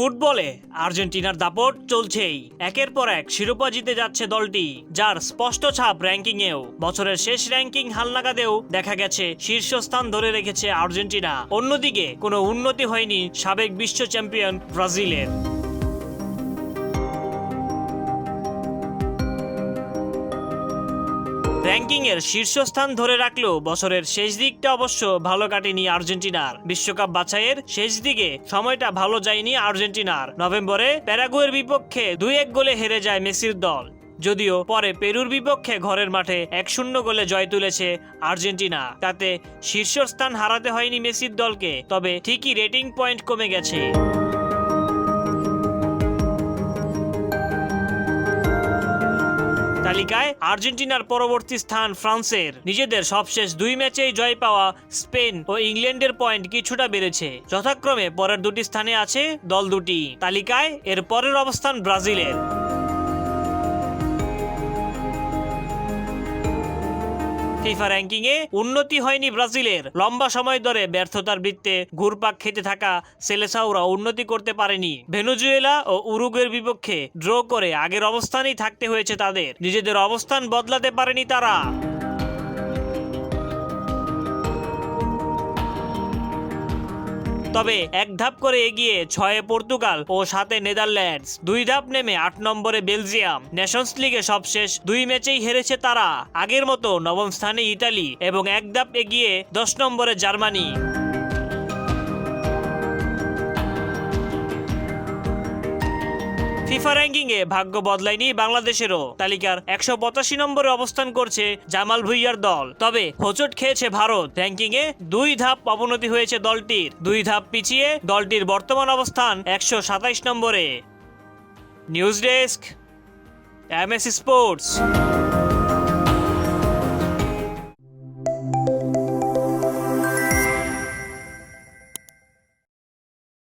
ফুটবলে আর্জেন্টিনার দাপট চলছেই। একের পর এক শিরোপা জিতে যাচ্ছে দলটি, যার স্পষ্ট ছাপ র্যাঙ্কিংয়েও। বছরের শেষ র্যাঙ্কিং হালনাগাদেও দেখা গেছে, শীর্ষস্থান ধরে রেখেছে আর্জেন্টিনা। অন্যদিকে কোনো উন্নতি হয়নি সাবেক বিশ্ব চ্যাম্পিয়ন ব্রাজিলের। র্যাঙ্কিংয়ের শীর্ষস্থান ধরে রাখলেও বছরের শেষ দিকটা অবশ্য ভালো কাটেনি আর্জেন্টিনার। বিশ্বকাপ বাছাইয়ের শেষ দিকে সময়টা ভালো যায়নি আর্জেন্টিনার। নভেম্বরে প্যারাগুয়ের বিপক্ষে দুই এক গোলে হেরে যায় মেসির দল। যদিও পরে পেরুর বিপক্ষে ঘরের মাঠে এক শূন্য গোলে জয় তুলেছে আর্জেন্টিনা। তাতে শীর্ষস্থান হারাতে হয়নি মেসির দলকে, তবে ঠিকই রেটিং পয়েন্ট কমে গেছে। তালিকায় আর্জেন্টিনার পরবর্তী স্থান ফ্রান্সের। নিজেদের সবশেষ দুই ম্যাচেই জয় পাওয়া স্পেন ও ইংল্যান্ডের পয়েন্ট কিছুটা বেড়েছে। যথাক্রমে পরের দুটি স্থানে আছে দল দুটি। তালিকায় এর পরের অবস্থান ব্রাজিলের। ফিফা র্যাঙ্কিংয়ে উন্নতি হয়নি ব্রাজিলের। লম্বা সময় ধরে ব্যর্থতার বৃত্তে ঘুরপাক খেতে থাকা সেলেসাওরা উন্নতি করতে পারেনি। ভেনুজুয়েলা ও উরুগের বিপক্ষে ড্র করে আগের অবস্থানেই থাকতে হয়েছে তাদের। নিজেদের অবস্থান বদলাতে পারেনি তারা। তবে এক ধাপ করে এগিয়ে ছয়ে পর্তুগাল ও সাতে নেদারল্যান্ডস। দুই ধাপ নেমে আট নম্বরে বেলজিয়াম। নেশনস লিগে সবশেষ দুই ম্যাচেই হেরেছে তারা। আগের মতো নবম স্থানে ইতালি এবং এক ধাপ এগিয়ে দশ নম্বরে জার্মানি। ফিফা র্যাঙ্কিংয়ে ভাগ্য বদলায়নি বাংলাদেশেরও। তালিকার একশো পঁচাশি নম্বরে অবস্থান করছে জামাল ভুইয়ার দল। তবে হোচট খেয়েছে ভারত। র্যাঙ্কিংয়ে দুই ধাপ অবনতি হয়েছে দলটির। দুই ধাপ পিছিয়ে দলটির বর্তমান অবস্থান একশো সাতাইশ নম্বরে। News desk M S sports.